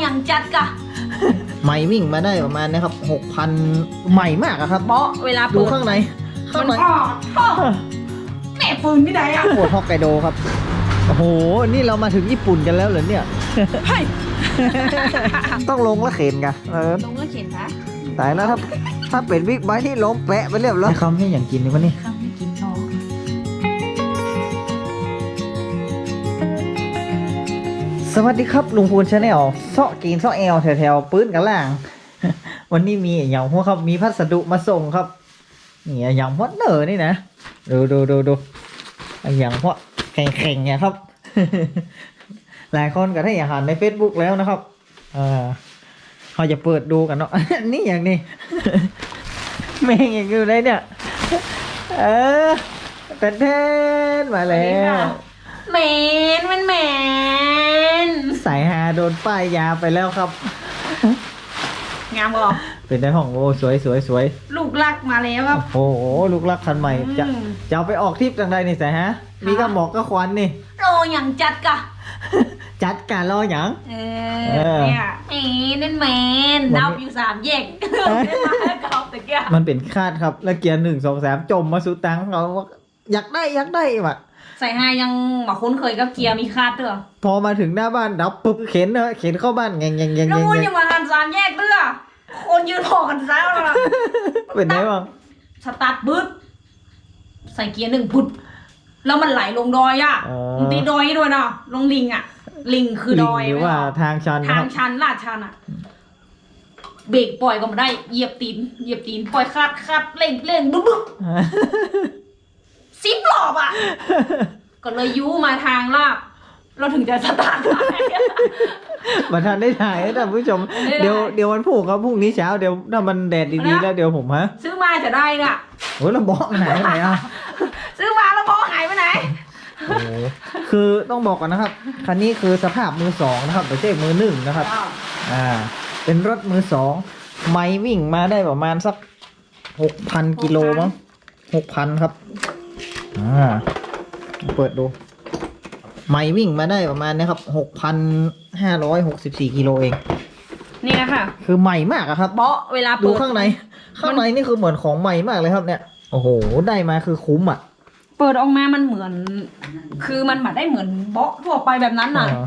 อย่างจัดกะใหม่วิ่งมาได้ประมาณนะครับหกพันใหม่มากอะครับ เบาะเวลาดูเปิดข้างในข้างในมันออกท่อแม่ปืนที่ไหนอะโคตรฮอกไกโดครับ โอ้โห นี่เรามาถึงญี่ปุ่นกันแล้วเหรอเนี่ย เฮ้ยต้องลงแล้วเข็นกันเออลงแล้วเขียนนะตายแล้วถ้าถ้าเป็นบิ๊กไบค์ที่ล้มแปะไปเรียบร้อยคำให้อย่างกินนี่วะนี่ข้า วัสดีครับลุงพูนชาแนลเซาะกินเซาะแอลแถวๆปื้นกันล่าง วันนี้มีอย่างพวกครับมีพัสดุมาส่งครับนี่อย่างพวกเนอนี่นะดูดูดูดูอย่างพวกแข่งๆเนี่ยครับ หลายคนก็ได้อาหารใน Facebook แล้วนะครับเออเขาจะเปิดดูกันเนาะนี่อย่างนี้แม่งอย่างอยู่เลยเนี่ย เออเต้นเต้นมาแล้ว แมนมันแมนสายฮาโดนป้ายยาไปแล้วครับ งามบอกเป็นได้ห้องโอ้สวยสวยสวยลูกรักมาแล้วครับ โอ้โหลูกรักคันใหม่ จะอืม จะเอาไปออกทริปจังใดนี่สายฮะ มีกระหมอกก็ควันนี่โรอย่างจัดกะจัดการรออย่าง เอเอออเนี่ยแมนนั่นแมนวันนี้นับอยู่สามแยกได้มาเกาตะเกียบมันเป็นคาดครับ แล้วเกียร์หนึ่งสองสามจมมาสุดตังค์เราว่าอยากได้อยากได้ว่ะ ใส่ไฮยังมาคุ้นเคยกับเกียร์มีคาดเด้อพอมาถึงหน้าบ้านดับปุ๊บเข็นเนอะเข็นเข้าบ้านแงงแงงแงงแล้วแงงมึงแงยังมาหันสามแยกเด้อคนยืนหอกันซ้ายแล้วล่ะเป็นไงบ้างสตาร์ทบึ้ดใส่เกียร์หนึ่งพุดแล้วมันไหลลงดอยอะอ๋อมันตีดอยด้วยเนาะลงลิงอะ ลิงคือดอยลิงหรือว่าไม่เนะทางชันนะทาคงรับชันลาดชันอะเบรกปล่อยก็ไม่ได้เหยียบตีนเหยียบตีนปล่อยคาดคาดเร่งเร่งบึ๊บบึ๊บ ซิปหลอบอะ ก็เลยยูมาทางลาบ เราถึงจะสตาร์ทได้มาทันได้ถ่ายนะท่านผู้ชมไม่ได้เดี๋ยวเดี๋ยววันพรุ่งครับพรุ่งนี้เช้าเดี๋ยวถ้ามันแดดดีๆแล้วเดี๋ยวผมฮะซื้อมาจะได้น่ะ โอ้ยเราบอกหายไปไหนอะซื้อมาแล้วพอหายไปไหน โอ้โหคือต้องบอกก่อนนะครับ คันนี้คือสภาพมือสองนะครับไม่ใช่มือหนึ่งนะครับ อ่า เป็นรถมือสองไม่วิ่งมาได้ประมาณสักหกพันกิโลมั้งหกพันครับ อ่าเปิดดู ไม่วิ่งมาได้ประมาณนะครับหกพันห้าร้อยหกสิบสี่กิโลเอง นี่นะคะคือใหม่มากอะครับ เบาะเวลาดูเปิดข้างใน ข้างในนี่คือเหมือนของใหม่มากเลยครับเนี่ย โอ้โห ได้มาคือคุ้มอะ เปิดออกมามันเหมือน คือมันมาได้เหมือนเบาะทั่วไปแบบนั้นน่ะ อ่า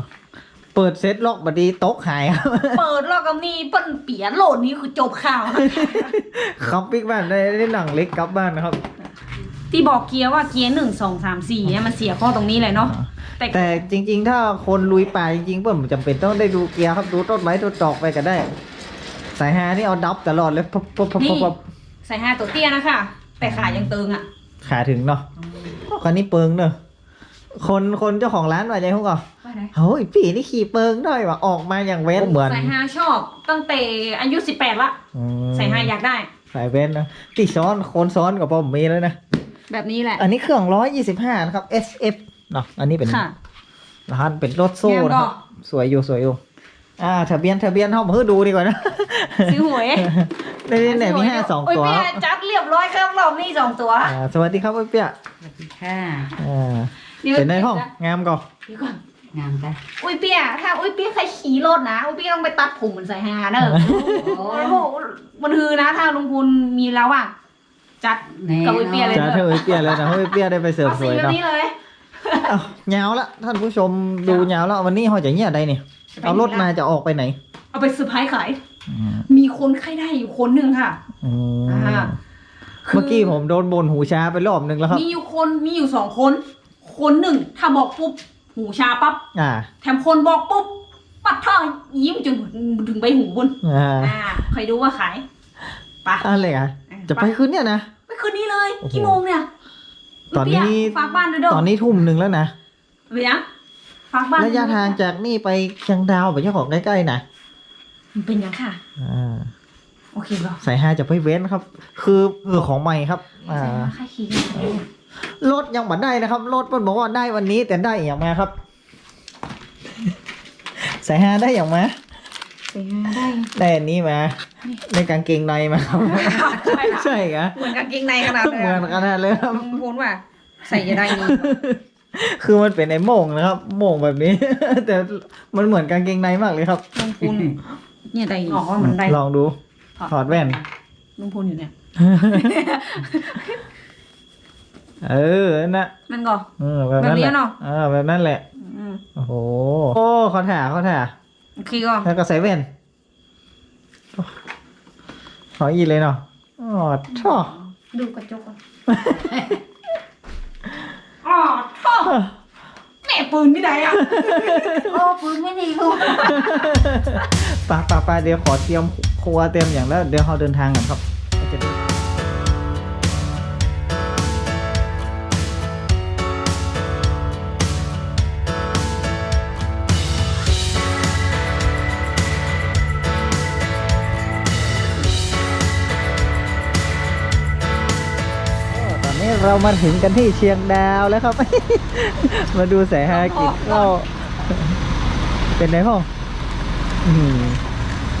เปิดเซ็ตล็อกบัดดีโต๊ะหายครับ เปิดแล้วก็มีเปิ้นเปียโหลดนี้คือจบข่าวขับปิกบ้านได้ได้หนังเล็กกลับบ้านนะครับ ที่บอกเกียร์ว่าเกียร์หนึ่งสองสามสี่เนี่ยมันเสียข้อตรงนี้เลยเนาะแต่แต่จริง ๆ ถ้าคนลุยป่าจริงๆเพื่อนจำเป็นต้องได้ดูเกียร์ครับดูต้นไม้ต้นตอกไปก็ได้ สายฮานี่เอาดับตลอดเลยปุ๊บปุ๊บปุ๊บนี่ปุ๊บใส่ห้าตัวเตี้ยนะคะ แต่ขายังตึงอะ ขาถึงเนาะคันนี้เปิงเนอะคนคนเจ้าของร้านว่าใจพวกก็ว่าไง เฮ้ยพี่นี่ขี่เปิงด้วยว่ะออกมาอย่างเว้นเหมือนใส่ห้าชอบตั้งแต่อายุสิบแปดละ อืม ใส่ห้าอยากได้ สายเว้นนะที่ซ้อนคนซ้อนกับผมมีแล้วนะ แบบนี้แหละ อันนี้เครื่องร้อยยี่สิบห้านะครับ SF เนาะอันนี้เป็นค่ะร้านเป็นรถโซ่แยมนะก็ครับ สวยอยู่สวยอยู่ อ่าทะเบียนทะเบียนห้องเพื่อดูดีกว่านะซื้อหวยในนี้ไหนมีห้าสองโอ้ยตัวเปียจัดเรียบร้อยครับรอบนี้สองตัวอ่าสวัสดีครับเปียสวัสดีค่ะอ่าเป็นในห้องงามก่อนเดี๋ยวก่อนงามจ้ะอุ้ยเปียถ้าอุ้ยเปียใครขี่รถนะอุ้ยเปียต้องไปตัดผมเหมือนใส่ฮาเนอะโอ้โอ้โหมันคือนะ ถ้าลุงพูนมีแล้วอะ จัดแน่กับไอ้เปียเลยจะเธอเปียแล้วนะให้เปียได้ไปเสริมเอาสสีวยแบบเนาะนี้เลยอ้าวเหงาละท่านผู้ชมดูเหงาแล้ววันนี้เขาจะเงียบใดนี่เอารถมาจะออกไปไหน เอาไปเซอร์ไพรส์ขายอืมมีคนใครได้อยู่คนหนึ่งค่ะอืมอ่าเมื่อกี้ผมโดนบนหูช้าไปรอบนึงแล้วครับ มีอยู่คนมีอยู่สองคน คนหนึ่งถ้าบอกปุ๊บหูชาปั๊บอ่าแถมคนบอกปุ๊บปัดท่อยิ้มจนถึงใบหูบนอ่าอ่าใครดูว่าขายไปะอะไรอะ จะไปคืนเนี่ยนะไปคืนนี้เลยโอ้โห กี่โมงเนี่ยตอนนี้เปียฝากบ้านด้วยเด้อตอนนี้ทุ่มหนึ่งแล้วนะเวียฝากบ้านระยะทางจากนี่ไปเชียงดาวไปเจ้าของใกล้ๆนะมันเป็นยังค่ะ อ่าโอเคเหรอสายห้าจะไปเว้นครับ คือเออของใหม่ครับ อ่า ใช่ว่าใครขี่เนี่ยรถยังบัได้นะครับรถมันบอกว่าได้วันนี้แต่ได้อย่างมาครับ สายห้าได้อย่างมา ใส่งานได้ได้อันนี้มาในกางเกงในมาครับใช่ค่ะใช่ครับเหมือนกางเกงในขนาดเลยเหมือนกันเลยครับลุงพูนว่าใส่จะได้นี่คือมันเป็นไอ้โม่งนะครับโม่งแบบนี้ แต่มันเหมือนกางเกงในมากเลยครับลุงพูนเนี่ยได้ออกว่ามันได้ลองดูถอดแว่นลุงพูนอยู่เนี่ยเออนั่นนะมันก็เออแบบนั้นแบบนี้แหละเนอะเออแบบนั้นแหละอืมโอ้โหโอ้เขาถ่าเขาถ่า โอเคก็แล้วก็ใส่แว่นขออีกเลยเนาะอ๋อท่อดูกระจกก่อนอ๋อท่อแม่ปืนที่ไหนอะโอ้ปืนไม่ดีลูกปะปะปะเดี๋ยวขอเตรียมครัวเตรียมอย่างแล้ว เดี๋ยวเราเดินทางกันครับ เรามาถึงกันที่เชียงดาวแล้วครับ มาดูสายฮากินข้าวเป็นไงพ่ออื้อหือ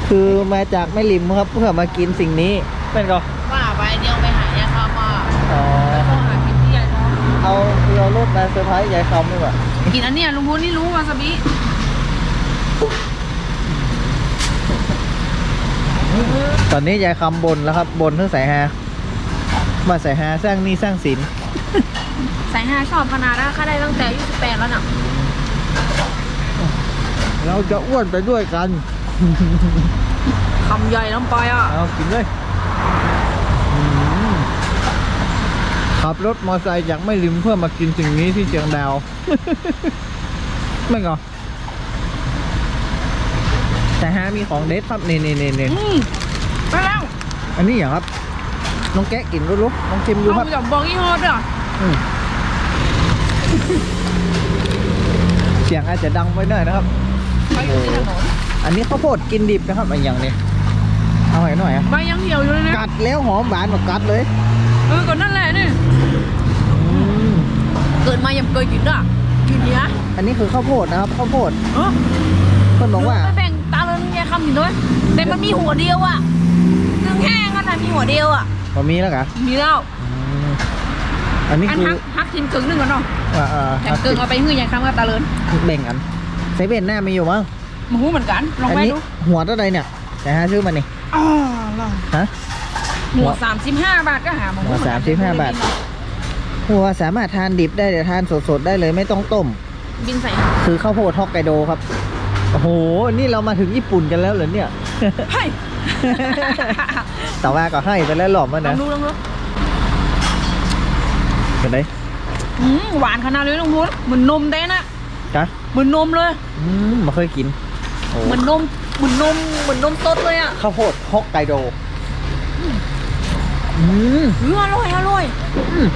คือมาจากแม่ริมครับเพื่อมากินสิ่งนี้เป็นก็ว่าไปเดี๋ยวไปหายาคามาอ๋อไปโทรหากินที่ยายท้องเอาคือเอารถมาเซอร์ไพรส์ยายคำดีกว่ากินอันเนี้ยลุงพูนนี่รู้วาซาบิตอนนี้ยายคำบนแล้วครับบนเรื่องสายฮา มาสายฮาสร้างหนี้สร้างสินสายห้าชอบขนาดนะข้าได้ตั้งแต่อายุสิบแปดแล้วน่ะเราจะอ้วนไปด้วยกัน คำใหญ่น้ำไปอะ เอากินเลยอืมขับรถมอเตอร์ไซค์จากไม่ริมเพื่อมากินสิ่งนี้ที่เชียงดาว ไม่เหรอแต่ฮามีของเด็ดครับนี่นี่นี่นี่อืมไปแล้ว อันนี้อย่างครับ น้องแกะกินรู้รู้น้องชิมดูครับเอาอย่าบอกยี่ห้อด้วยอะอืมเสียงอาจจะดังไปหน่อยนะครับ ไปอยู่ที่ถนนอันนี้ข้าวโพดกินดิบนะครับอันอย่างนี้เอาหน่อยหน่อยอะใบยังเหี่ยวอยู่เลยนะกัดแล้วหอมหวานแบบกัดเลยเออก่อนนั่นแหละนี่อืมเกิดมายังเคยกินด้วยกินเนี้ยอันนี้คือข้าวโพดนะครับข้าวโพดเออเพื่อนบอกว่า ไปแบ่งตาเลยยายคำกินด้วยแต่มันมีหัวเดียวอะนึ่งแห้งกันนะมีหัวเดียวอะ บะมีแล้วกะมีแล้วอืมอันนี้อันคือฮักฮักทิมกึ่งหนึ่งก่อนเนาะอ่าอ่าแถมกึ่งเอาไปหื้อยายคำกับตาเลินแบ่งกันเซเว่นหน้ามีอยู่มั้งมาหูเหมือนกันลองอัไปนี้ดูหัวเท่าไรเนี่ยแต่หาซื้อมานี่อ๋อลองฮะหัว สามสิบห้าบาทก็หามาหัว35บาท หัวสามารถทานดิบได้แต่ทานสดๆได้เลยไม่ต้องต้ม บินใส่คือข้าวโพดฮอกไกโดครับ โอ้โห นี่เรามาถึงญี่ปุ่นกันแล้วเหรอเนี่ยเฮ้ย แต่ว่าก็ให้ไปแล้วหลอมแล้วลองนะดูลองดูเป็นไงอืมหวานขนาดเลยลุงพุทธเหมือนนมเต้นะจ๊ะเหมือนนมเลยอืมไมาเคยกินโอ้เหมือนนมเหมือนนมเหมือนนมสดเลยอะข้าวโพดฮอกไกโดอืมอืออร่อยอร่อยอืม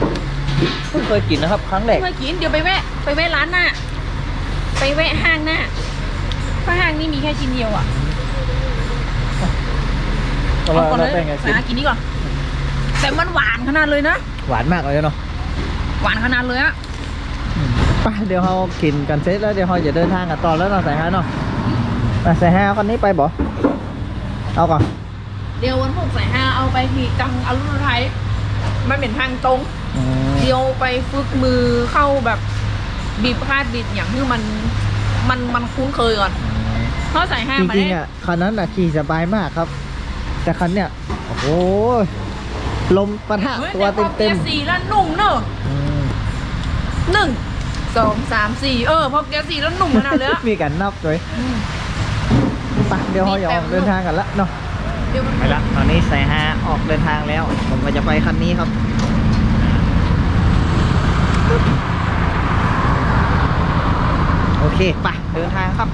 เพิ่งเคยกินนะครับ ครั้งแรก เคยกินเดี๋ยวไปแวะไปแวะร้านหน้าไปแวะห้างหน้าเพราะห้างนี่มีแค่ชิ้นเดียวอะ เพราะว่าก่อนเราเลยเป็นไงกินหากินนี่ก่อนแต่มันหวานขนาดเลยนะ หวานมากเลยเนาะหวานขนาดเลยอะไปเดี๋ยวเรากินกันเสร็จแล้วเดี๋ยวเราจะเดินทางกันต่อแล้วเนาะสายฮาเนาะไปสายฮาคนนี้ไปบ่เอาก่อนเดี๋ยววันพวกสายห้าเอาไปที่จังอรุณไทยมันเป็นทางตรง อืมเดียวไปฝึกมือเข้าแบบบีบคาดบิดอย่างที่มันมันมันคุ้นเคยก่อนเพราะสายห้าจมาริงๆได้อะคันนั้นอะขี่สบายมากครับ แต่คันเนี้ยโอ้โหลมปะทะเฮ้ยตัวแต่พอเต็เกียมร์สี่แล้วนุ่มเนอะๆอืมหนึ่งสองสามสี่เออพอเกียร์สี่แล้วนุ่มขนาดเลยอะมีการนับด้วยอืมไปเดี๋ยวเราอย่าออกเดินทางกันละเนาะเดี๋ยวมันไปละตอนนี้สายฮาออกเดินทางแล้ว ผมก็จะไปคันนี้ครับโอเค ไป เดินทางครับ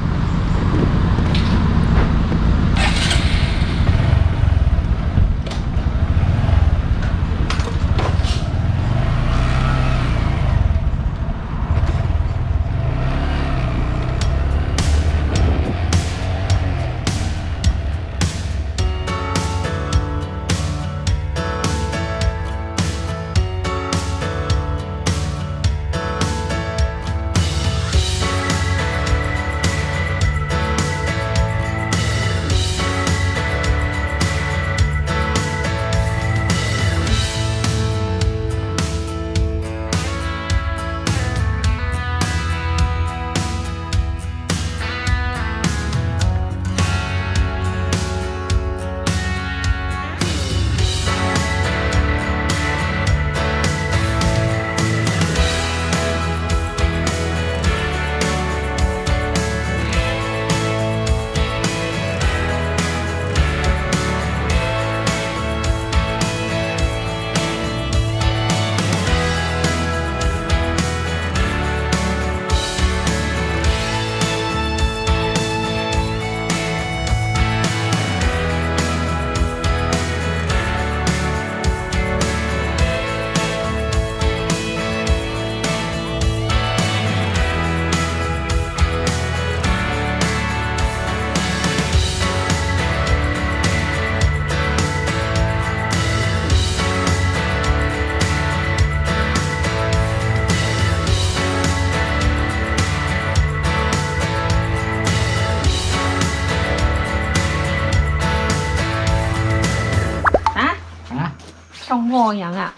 งงออย่างอะ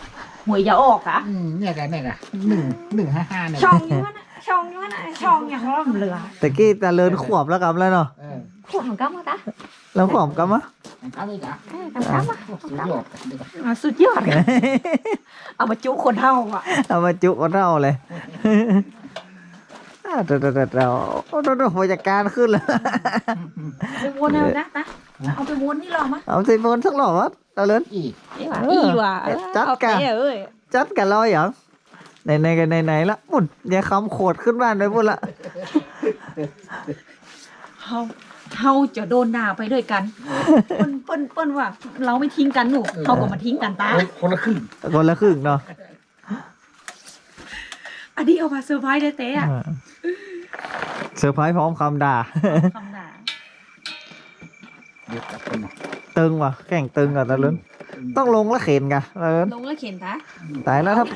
หวยจะออกอะ อืมเนี่ยกันเนี่ยกันหนึ่งหนึ่งห้าห้าเนี่ยช่องนี้วะนะช่องนี้วะนะช่องอย่างร่ำเรือตะกี้ตะเลินขวบแล้วกับแล้วเนาะเออขวดของก้ามาตะแล้วขวบกับมะเอาเลยจ้ะเอ้ยกำก้ามาสุดยอดเดี๋ยวก่อนอะสุดยอดอะเอามาจุคนเท่าอะเอามาจุกันเราเลยอ่าเดี๋ยวเดี๋ยวเดี๋ยวเดี๋ยวโอ้โหโอ้โหผู้จัดการขึ้นแล้ว ไปวนเอานะนะเอาไปวนนี่หรอมะเอาสิบนสักหล่อวะ ตะเลิน อีกนี่ว่ะเอออีว่ะเอ๊ะจัดเอากะเตะเอ้ยจัดกันเราอย่างไหนไหนกันไหนไหนละมุ่นอย่าคำโขดขึ้นบ้านไปพุ่นละเฮาเฮาจะโดนด่าไปด้วยกันเปิ้นเปิ้นเปิ้นว่า เราไม่ทิ้งกันหนูเฮาก็มาทิ้งกันตา คนละครึ่งคนละครึ่งเนาะอันนี้เอามาเซอร์ไพรส์ได้เต้อะอ่าเซอร์ไพรส์พร้อมคำด่า คำด่า เดี๋ยวกลับกันมาตึงว่ะแข่งตึงอะตะเลินต้องลงแล้วเข็นกันตะเลินลงแล้วเข็นตาตายแล้วถ้า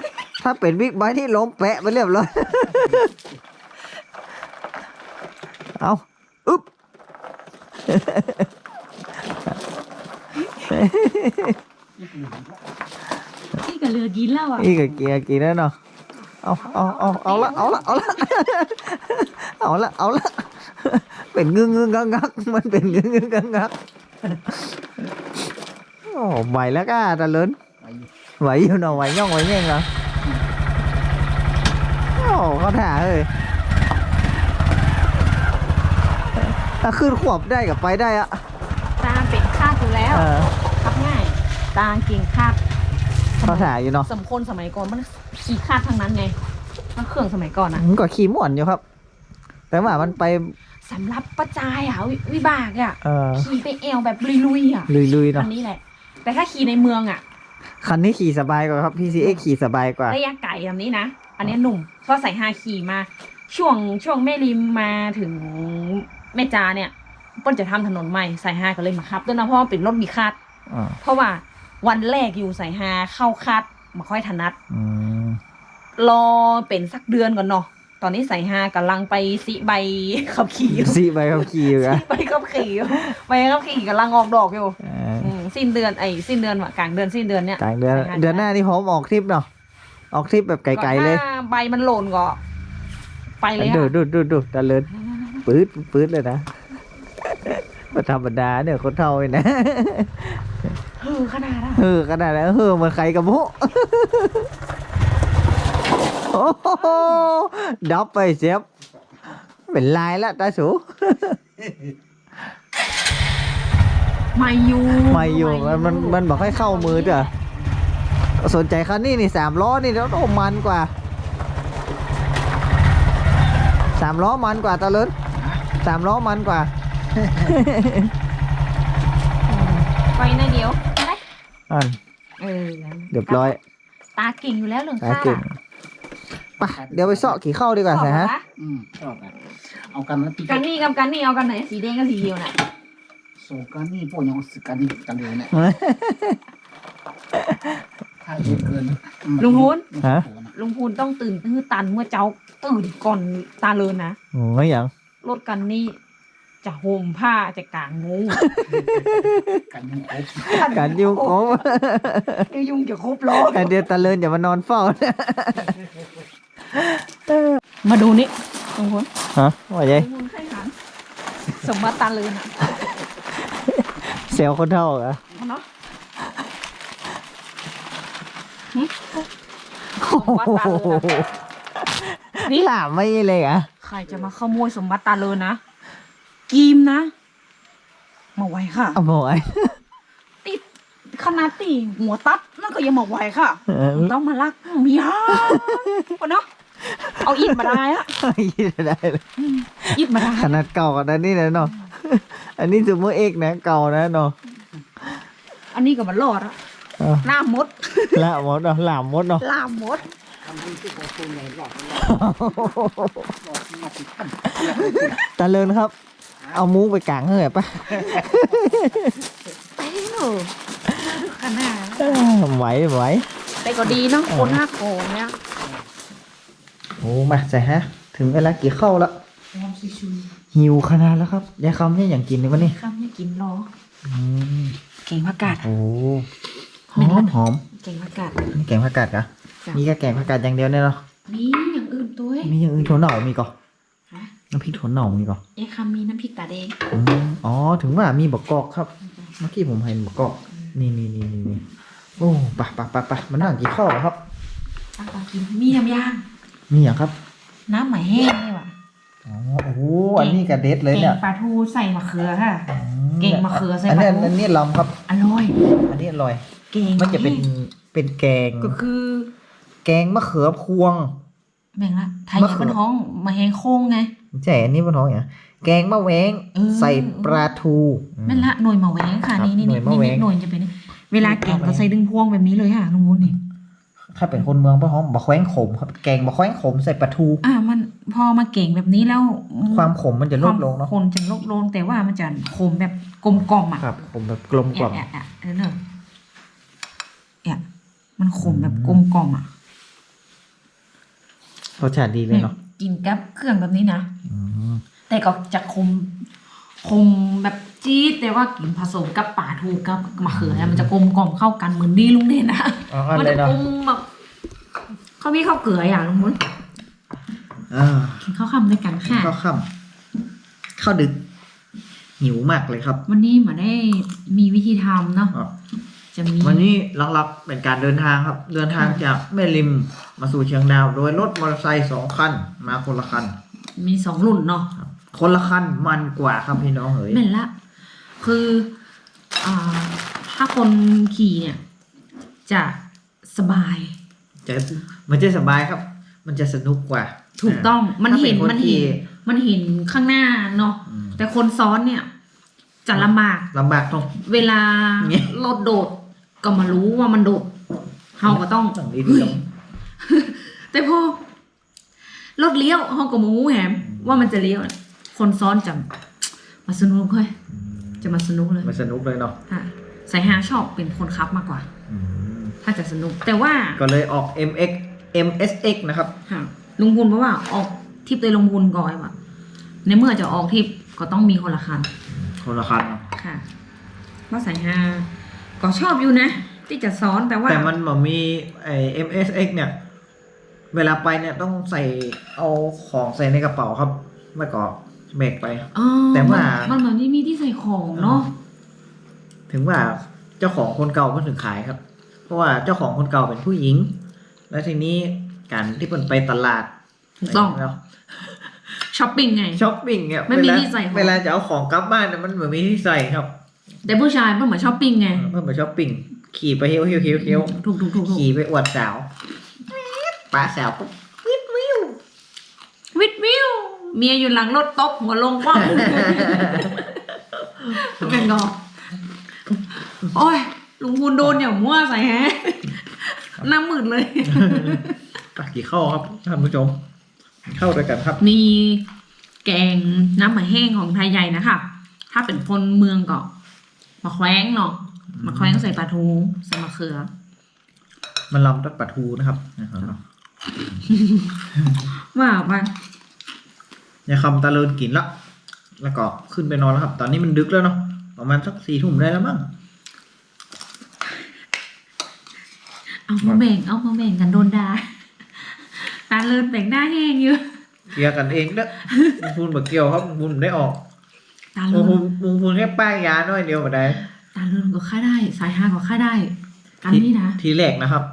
ถ้าเป็นบิ๊กไบค์ที่ล้มแปะไปเรียบร้อย เอาอึ๊บที่กับเรือกินแล้วอะอีกกับเกียร์กี่แล้วเนาะเอาเอาเอาเอาละเอาละเอาละเอาละเอาละ เป็นงึงงึงงักงักมันเป็นงึงงึงงักงักโอ้ไหวแล้วก้าตะเลินไปอยู่ไหวอยู่เนาะไหวย่องไหวแย่งเหรอโอ้เขาถ่าเอ้ยถ้าขึ้นขวบได้กับไปได้อะตาเป็นคาดอยู่แล้วเออขับง่าย ตาเก่งคาดเขาถ่าอยู่เนาะสมคนสมัยก่อนมันขี่คาดทั้งนั้นไงมันเครื่องสมัยก่อนอะมันก็ขี่ม่วนอยู่ครับ แต่ว่ามันไป สำหรับประจายอะวิวิบากอะเออขี่ไปเอวแบบลุยๆอะลุยๆอัเนาะนนี้แหละ แต่ถ้าขี่ในเมืองอะ คันนี้ขี่สบายกว่าครับ PCX ขี่สบายกว่า ระยะไกลแบบนี้นะ อันนี้หนุ่มเพราะใส่ฮาขี่มา ช่วงช่วงแม่ริมมาถึงแม่จาเนี่ยเปิ้นจะทำถนนใหม่ใส่ฮาก็เลยมาครับด้วยนะเพราะว่าเป็นรถมีคาด อ่าเพราะว่าวันแรกอยู่ใส่ฮาเข้าคาดมาค่อยถนัด อืมรอเป็นสักเดือนก่อนเนาะ ตอนนี้ใส่ฮากำลังไปสิใบขับขี่อยู่สีใบขับขี่อยู่อะสิใบขับขี่อยู่ใบขับขี่กำลังออกดอกอยู่เอออืมสิ้นเดือนไอ้สิ้นเดือนว่ะกลางเดือนสิ้นเดือนเนี่ยกลางเดือนใส่ฮเดือนหน้านี่พร้อมออกทริปเนาะออกทริปแบบไกลๆเลยถ้าใบมันหล่นก็ ไปเลยดูอะดูดูดูตะเลินปื๊ดปื๊ดเลยนะไม่ธรรมดาเนี่ยคนเท่าเลยนะเออขนาดอะเออขนาดนั้นเออเหมันใครกับมุโอ้โห ดับไปเสียบเป็นลายละตาสูไม่อยู่ไม่อยู่มันมันมันบอกให้เข้ามือเด้อสนใจคันนี้นี่สามล้อนี่แล้วโอ้มันกว่าสามล้อมันกว่าตะเลินสามล้อมันกว่าไปนะเดียวไปอันเออเรียบร้อย ตาเก่งอยู่แล้วเรื่องตาข้าเก่ง ไปเดี๋ยวไปเสาะขี่เข้าดีกว่าชอบสิฮะปอืมชอบอะเอากันแล้วปีกันนี่กับกันนี่เอากันไหนสีแดงกับสีเขียวน่ะโซกันนี่พวกยังสึกกันนี่กันเลยเนี่ยถ้าเยอะเกินอืมลุงพูนฮะลุงพูนต้องตื่นตื้อตันเมื่อเจ้าตื่นก่อนตาเลินนะโอ้ยอย่างรถกันนี่จะห่มผ้าจะกางงูกันยังครบการยุ่งโอ้เดี๋ยวยุงจะครบล้อการเดียวตะเลินอย่ามานอนเฝ้านะ มาดูนี่ลุงพูนฮะว่าไงลุงพูนใครหันสมบัติตาเลินอะเซลคนเท่าเหรอเอาเนาะหึสมบัติตาเลินอะนี่หลามไม่เลยอะใครจะมาขโมยสมบัติตาเลินนะกีมนะ มาไว้ค่ะ เอาหมอยติดขนาดตีหัวตัดนั่นก็ยังมาไหวค่ะ เออต้องมาลักเมียปะเนาะ เอาอิดมาได้อะยี่ได้เลยอิดมาได้ขนาดเก่ากว่านั้นนี่นะเนาะอันนี้ซูเปอร์เอ็กซ์นะเก่านะเนาะอันนี้ก็มันรอดอะเอาหน้ามดละหมดเนาะหลามหมดเนาะลามมดทำให้ที่โคตูนเลยหลอดหลอดมาติดกันตะเลินครับ เอามุ้งไปกางเฮ้ยปะไปเนอะขนาดเออไหวไหวแต่ก็ดีเนาะคนห้าโกงเนี่ย โอ้มาใส่ฮะ ถึงเวลากี่เข้าแล้วพร้อมซุยหิวขนาดแล้วครับยายคำเนี่ยอย่างกินเลยวะนี่ๆข้ามไม่กินรออืมเก่งมากาดโอ้หอมหอมแกงผักกาด นี่แกงผักกาดกะจ้ะมีแค่แกงผักกาดอย่างเดียวเนี่ยเนาะมีอย่างอื่นตัวเองมีอย่างอื่นถั่วเหน่ามีก่อฮะน้ำพริกถั่วเหน่ามีก่อเอ๊ะคำมีน้ำพริกตาแดงอืมอ๋อถึงว่ามีบกกอกครับ เมื่อกี้ผมเห็นบกกอก นี่นี่นี่นี่นี่โอ้ปะปะปะปะมันนั่งกี่ข้าวครับ ตักปลากินมีน้ำย่าง มีอย่างครับ น้ำไหมแห้งนี่หว่ะอ๋อโอ้โหอันนี้กระเด็ดเลยเนี่ยแกงปลาทูใส่มะเขือค่ะ อืมเก่งมะเขือใส่อันนี้ปลาทู อันนี้ลำครับ อร่อย อันนี้อร่อยแกงมันจะเป็นเป็นแกง ก็คือแกงมะเขือพวง แบ่งละไทยมะเขือเป็นท้องมาแห้งโค้งไงใช่อันนี้มันท้องอย่างแกงมะแวงเออ ใส่ปลาทูอืม แม่นละหน่วยมาแหวงค่ะ ครับนี่นี่หน่นี่วยมะแหวงนี่หน่วยจะเป็นนี่เวลาแกงหน่วยมะแหวงก็ใส่ดึงพวงแบบนี้เลยค่ะลุงวุ้นนี่ ถ้าเป็นคนเมืองปะฮ้องบะแขวงขมครับแกงบะแขวงขมใส่ปลาทู อ่ามันพอมาเก่งแบบนี้แล้วความขมมันจะลดลงเนาะคนจะลดลงแต่ว่ามันจะขมแบบกลมกล่อมอะครับขมแบบกลมกล่อมแอะแอะแอะเนอะแอะมันขมแบบกลมกล่อมอะรสชาติดีเลยเนาะกินกับเครื่องแบบนี้นะอืมแต่ก็จะคม คมแบบจี๊ดแต่ว่ากินผสมกับป่าทูกับมะเขือเนี่ยมันจะกลมกล่อมเข้ากันเหมือนดีลุงเด่นนะเอาอันมัเลจะยเนาะกลมแบบเขามีข้าวเกลืออย่างลุงมุ้นอ่ากินข้าวคำด้วยกันค่ะ ข้าวค่ำข้าวดึก หิวมากเลยครับวันนี้เหมือนได้มีวิธีทำเนาะอะจะมีวันนี้ลักๆเป็นการเดินทางครับ เดินทางจากแม่ริมมาสู่เชียงดาว โดยรถมอเตอร์ไซค์สองคัน มาคนละคัน มีสองรุ่นเนาะค นละคันมันกว่าครับพี่น้องเอ๋ยเม่นละ คืออ่าถ้าคนขี่เนี่ย จะสบาย จะมันจะสบายครับ มันจะสนุกกว่า ถูกต้องมันเห็นถ้าเป็นคนมันเห็นขี่มันเห็นข้างหน้าเนาะอืมแต่คนซ้อนเนี่ย จะลำบากลำบากตรงเวลาเนี่ยรถโดดก็มารู้ว่ามันโดดเราก็ต้องต้องดีเฮ้ยๆต้องแต่พอรถเลี้ยวเขาก็มาหูแหมว่ามันจะเลี้ยวน่ะ คนซ้อนจะมาสนุกเลยจะมาสนุกเลยมันสนุกเลยเนาะค่ะสายฮาชอบเป็นคนขับมากกว่าอืมถ้าจะสนุกแต่ว่าก็เลยออก MX MSX นะครับค่ะลุงพูนบอกว่าออกทริปเลยลุงพูนก่อนว่าในเมื่อจะออกทริปก็ต้องมีคนละคันคนละคันเนาะค่ะว่าสายฮาก็ชอบอยู่นะ ที่จะซ้อนแต่ว่า แต่มันบอกมีไอ้ MSX เนี่ย เวลาไปเนี่ยต้องใส่เอาของใส่ในกระเป๋าครับ ไม่ก็ เบรกไป อ๋อแต่ว่ามันเหมือนที่มีที่ใส่ของเนาะถึงว่าเจ้าของคนเก่าก็ถึงขายครับ เพราะว่าเจ้าของคนเก่าเป็นผู้หญิง แล้วทีนี้การที่เพิ่นไปตลาดถูกต้องแล้วช้อปปิ้งไง ช้อปปิ้งเนี่ยไม่มีเวลาที่ใส่ของ เวลาจะเอาของกลับบ้านเนี่ยมันเหมือนมีที่ใส่ครับแต่ผู้ชายมันเหมือนช้อปปิ้งไงเพิ่นมาช้อปปิ้งขี่ไปเฮี้ยวเฮี้ยวเฮี้ยวเฮี้ยวถูกถูกถูกถูกขี่ไปอวดสาวป้าสาวปุ๊บวิดวิววิดวิว เมียอยู่หลังรถตบหัวลงกว้างเป็นงอโอ้ยลุงพูนโดนอย่างมั่วใส่แฮะหน้ามืดเลยตักกี่เข้าครับท่านผู้ชมเข้าด้วยกันครับ มีแกงน้ำหมายแห้งของไทยใหญ่นะคะถ้าเป็นคนเมืองก็มาแขวงเนาะมาแขวงใส่ปลาทูใส่มะเขือ มันลำตัดปลาทูนะครับนะครับว่าไป ยายคำตะเลินกินละ แล้วก็ขึ้นไปนอนแล้วครับ ตอนนี้มันดึกแล้วเนาะ ประมาณสักสี่ทุ่มได้แล้วมั้ง เอามาแบ่งเอามาแบ่งกันโดนด่าตาเลินแบ่งหน้าแห้งอยู่เคลียร์กันเองเด้อมึงพูนบักเกี่ยวครับมึงพูนได้ออกตามึเลิงนพูนมึงพูนแค่ป้ายยาน้อยเดียวมาได้ ตาเลินก็ค่าได้ สายห้าก็ค่าได้ กันนี่นะ ทีแรกนะครับ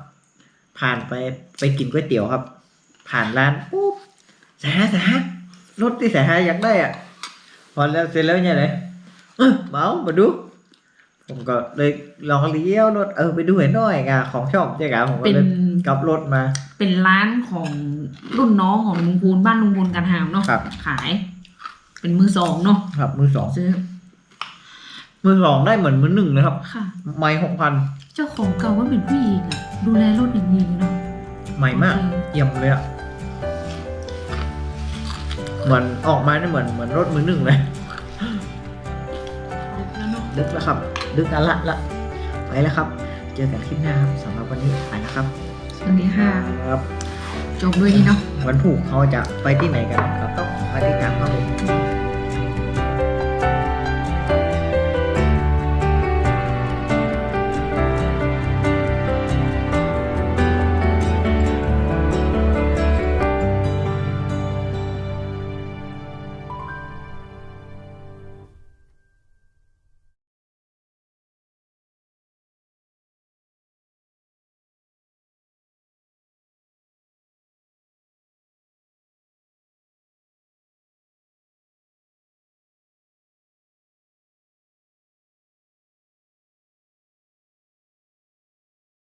ผ่านไปไปกินก๋วยเตี๋ยวครับ ผ่านร้านปุ๊บแสฮะแสฮะ รถที่แสฮะอยากได้อะพอแล้วเสร็จแล้วเนี่ยเลยเออเมามาดู ผมก็เลยลองเลี้ยวรถเออไปดูหน่อยอะของชอบใช่ไหมผมก็เป็นเลยกลับรถมา เป็นร้านของรุ่นน้องของลุงพูนบ้านลุงพูนกันหามเนาะครับ ขาย เป็นมือสองเนาะครับ มือสองซื้อมือสองได้เหมือนมือหนึ่งนะครับค่ะ ไม่หกพันเจ้าของเก่าว่าเป็นผู้หญิงอะดูแลรถอย่างดีเนาะใหม่มากโอเคเยี่ยมเลยอะ เหมือนออกมาเนี่ยเหมือนเหมือนรถมือหนึ่งเลยแล้วเนาะดึกแล้วครับดึกกันละละไปแล้วครับ เจอกันคลิปหน้าครับสำหรับวันนี้ไปแล้วครับสวัสดีค่ะครับจบด้วยดีเนาะวันผูกเขาจะไปที่ไหนกันครับต้องไปติดตามครับผม